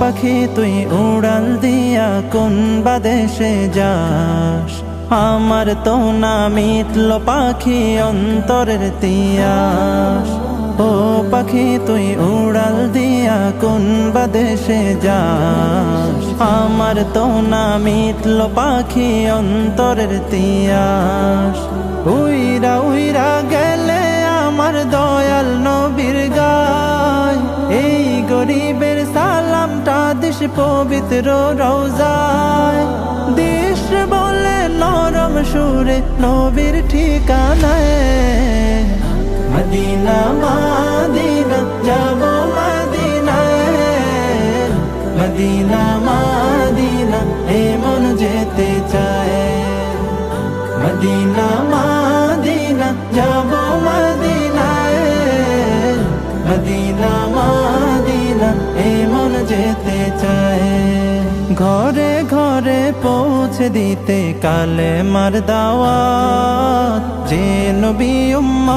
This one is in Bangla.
পাখি তুই উড়াল দিয়া কোন বাদেশে যাস? আমার তো না মিটল পাখি অন্তরের তিয়াস। ও পাখি তুই উড়াল দিয়া কোন বাদেশে যাস? আমার তো না মিটল পাখি অন্তরের তিয়াস। উইরা উইরা গরিবের সালামটা দিস পবিত্র রোজায় দিস বলে নরম সুরে নবীর ঠিকানায়। মদিনা, মাদিনা, যাব মদিনায়। মদিনা, মাদিনা এমন যেতে চায়। মদিনা, মাদিনা, যাব মদিনায়। মদিনা যেতে চায়। ঘরে ঘরে পৌঁছে দিতে কালে মার দাওয়া যে নবী উম্মত